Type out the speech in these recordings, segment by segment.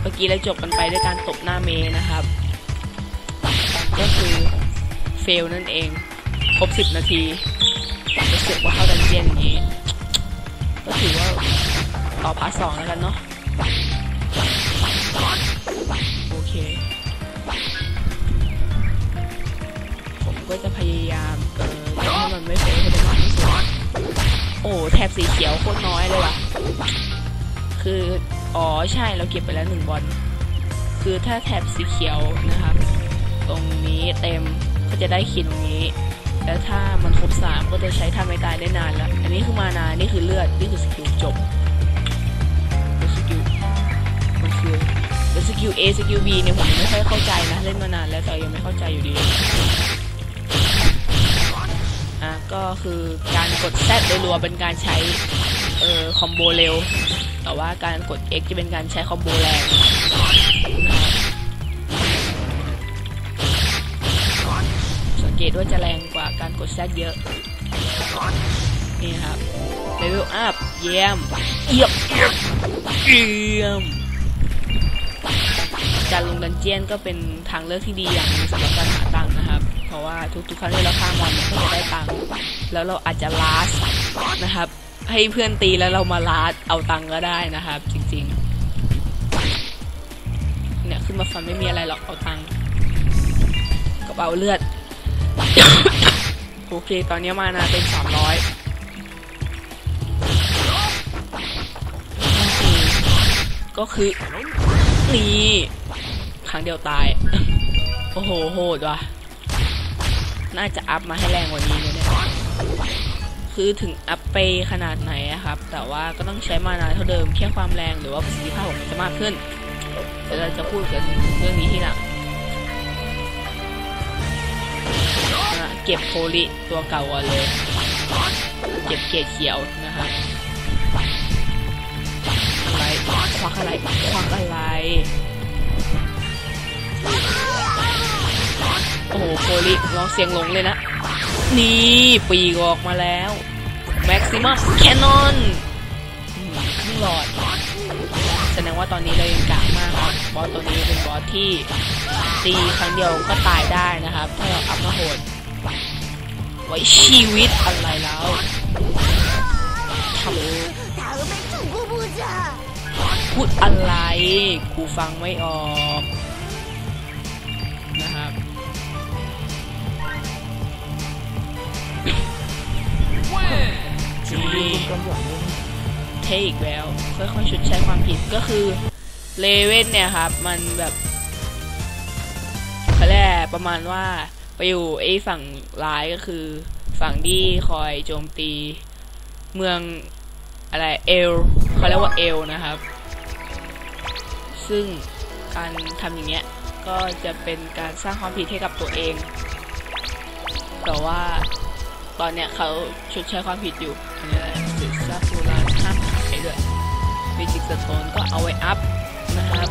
เมื่อกี้เราจบกันไปด้วยการตบหน้าเมนะครับ ก็คือเฟลนั่นเอง ครบสิบนาทีรู้สึกว่าเข้าดันเจียนอย่างนี้ ก็ถือว่าต่อพาร์ทสองแล้วกันเนาะโอเค ผมก็จะพยายามเออให้มันไม่เฟลให้ได้มากที่สุดโอ้แถบสีเขียวโคตรน้อยเลยว่ะ คือ อ๋อใช่เราเก็บไปแล้วหนึ่งบอลคือถ้าแถบสีเขียวนะครับ ตรงนี้เต็มก็จะได้ขีดตรงนี้ แล้วถ้ามันครบสามก็จะใช้ท่าไม่ตายได้นานแล้ว อันนี้คือมานานี่คือเลือด นี่คือสกิลจบสกิลมันคือสกิล A สกิล B เนี่ยผมยังไม่ค่อยเข้าใจนะเล่นมานานแล้วแต่ยังไม่เข้าใจอยู่ดีอะก็คือการกด Z โดยรัวเป็นการใช้ เออคอมโบเร็ว แต่ว่าการกด X จะเป็นการใช้คอมโบแรงสังเกตว่าจะแรงกว่าการกด Z เยอะ นี่ครับเลเวลอัพเยี่ยมเยี่ยมเยี่ยมเยี่ยมการลงดันเจียนก็เป็นทางเลือกที่ดีอย่างหนึงสำหรับการหาตังค์นะครับ เพราะว่าทุกๆครั้งที่เราฆ่ามอนก็จะได้ตังค์แล้วเราอาจจะลาสนะครับ ให้เพื่อนตีแล้วเรามาลาดเอาตังก็ได้นะครับ จริงๆ เนี่ยขึ้นมาฟันไม่มีอะไรหรอกเอาตังกระเป๋าเลือด โอเค ตอนนี้มานาเป็นสามร้อยก็คือนี่ครั้งเดียวตาย โอ้โหโหดว่ะ น่าจะอัพมาให้แรงกว่านี้เนี่ย คือถึงอัพไปขนาดไหนอะครับ แต่ว่าก็ต้องใช้มานาเท่าเดิมแค่ความแรงหรือว่าประสิทธิภาพของมันจะมากขึ้นเดี๋ยวเราจะพูดกันเรื่องนี้ที่หลังเก็บโพลิตัวเก่าก่อนเลย เก็บเกรดเขียวนะครับอะไรควักอะไรควักอะไร โอ้โหโพลิลองเสียงหลงเลยนะ นี่ปีกออกมาแล้วแม็กซิมัมแคนนอนทั้งหลอด แสดงว่าตอนนี้เรายังกากมากครับบอสตัวนี้เป็นบอสที่ตีครั้งเดียวก็ตายได้นะครับ ถ้าเราอัพมาโหด ไว้ชีวิตอะไรแล้วทำพูดอะไร กูฟังไม่ออกีเทอีกแล้วค่อยๆชดใช้ความผิดก็คือเลเว่นเนี่ยครับ มันแบบเขาเรียกอะประมาณว่าไปอยู่ไอ้ฝั่งร้ายก็คือ ฝั่งที่คอยโจมตี เมืองอะไรเอลเขาเรียกว่าเอลนะครับ ซึ่งการทำอย่างเงี้ยก็จะเป็นการสร้างความผิดให้กับตัวเอง แต่ว่า ตอนเนี้ยเขาชดใช้ความผิดอยู่อันนี้แหละสิซาฟูรานห้ามหายด้วยเมจิกสโตนก็เอาไว้อัพนะครับ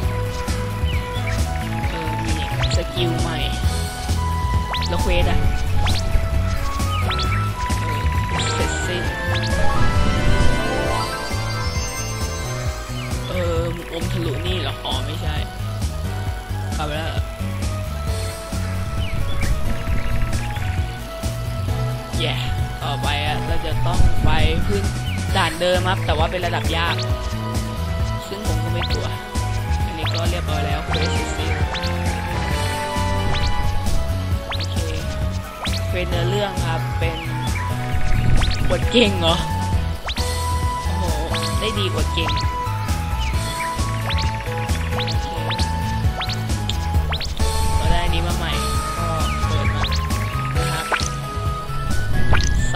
เออมีสกิลใหม่แล้วเควสอะเออเสร็จสิ้นเออมึงอมทะลุนี่หรออ๋อไม่ใช่กลับไปแล้ว แย่ต่อไปอะเราจะต้องไปพื้นด่านเดิมครับ แต่ว่าเป็นระดับยาก ซึ่งผมก็ไม่กลัว อันนี้ก็เรียบร้อยแล้วเควสซิโอเคเควสเนื้อเรื่องครับ เป็นบทเก่งเหรอ โอ้โห ได้ดีกว่าเก่ง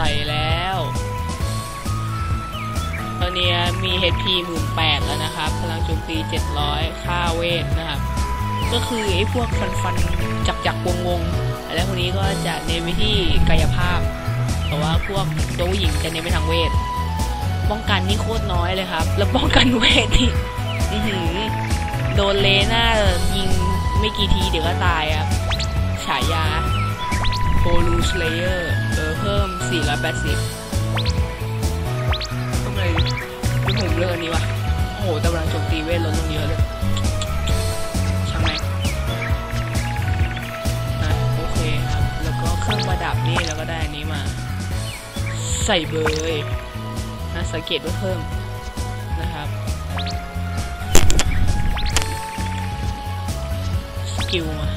ส่แล้วตอนนี้มี HP หมื่นแปดแล้วนะครับ พลังโจมตี 700 ค่าเวทนะครับ ก็คือไอ้พวกฟันฟันจักจักวงวงๆอะไรพวกนี้ก็จะเน้นไปที่กายภาพ แต่ว่าพวกตัวหญิงจะเน้นไปทางเวท ป้องกันนี่โคตรน้อยเลยครับ แล้วป้องกันเวทนี่อื้อหืโดนเลน่ายิงไม่กี่ทีเดี๋ยวก็ตายครับ ฉายาโ o ลูสเลเยอร์ เพิ่ม 480ทำไมไม่ผมเลือกอันนี้วะ โอ้โหตำรังโจมตีเวทลดลงเยอะเลยทำไมอะโอเคครับ แล้วก็เครื่องประดับนี่แล้วก็ได้อันนี้มา ใส่เบยนะสังเกตว่าเพิ่มนะครับสกิลมา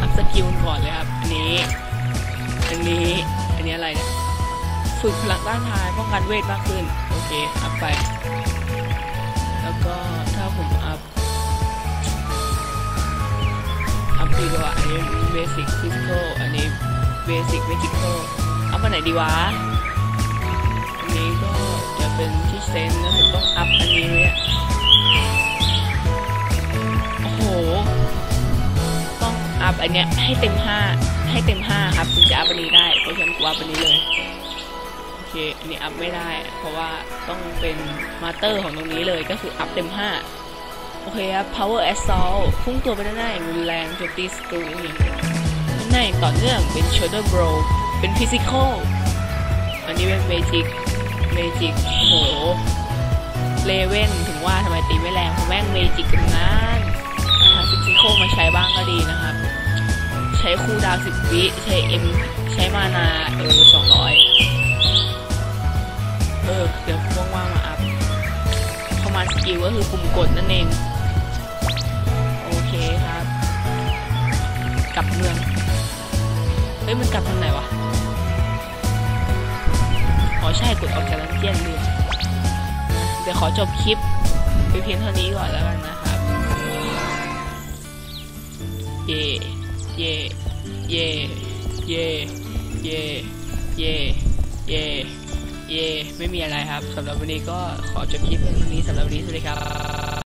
อัพสกิลก่อนเลยครับ อันนี้ อันนี้ นี้อะไรเนี่ยฝึกพลังต้านทานป้องกันเวทมากขึ้น โอเค อัพไป แล้วก็ถ้าผมอัพ อัพดีกว่า อันนี้เบสิกฟิสิกอลอันนี้เบสิกเมจิคอลอัพอันไหนดีวะ อันนี้ก็จะเป็นที่เซนแล้วผมต้องอัพอันนี้เนี่ยโอ้โห ต้องอัพอันเนี้ยให้เต็มห้า ให้เต็มห้าครับถึงจะอัพอันนี้ได้เพราะฉะนั้นกูอัพอันนี้เลยโอเคนนี้อัพไม่ได้ เพราะว่าต้องเป็นมาสเตอร์ของตรงนี้เลยก็คืออัพเต็มห้าโอเคครับ power assault พุ่งตัวไปด้านหน้าอย่างรุนแรงโจมตีสตูอย่างด้านหน้าอย่างต่อเนื่องเป็น shoulder blow เป็น physical อันนี้เป็น magic magic โหเลเว่นถึงว่าทำไมตีไม่แรงเพราะแม่ง magic กันนั้นหา physical มาใช้บ้างก็ดีนะครับ ช้คูดาวน์10วิใช้ M ใช้มานาเออ200เออเดี๋ยวว่างๆมาอัพคอมมานด์สกิลก็คือปุ่มกดนั่นเอง โอเคครับ กลับเมือง เฮ้ย มันกลับทางไหนวะอ๋อใช่กดออกจากลันเจียนลืมเดี๋ยวขอจบคลิปไปเพียงเท่านี้ก่อนแล้วกันนะครับเย่ เย่เย่เย่เย่เย่เย่เย่ไม่มีอะไรครับสำหรับวันนี้ก็ขอจบคลิปเพียงเท่านี้สำหรับวันนี้สวัสดีครับ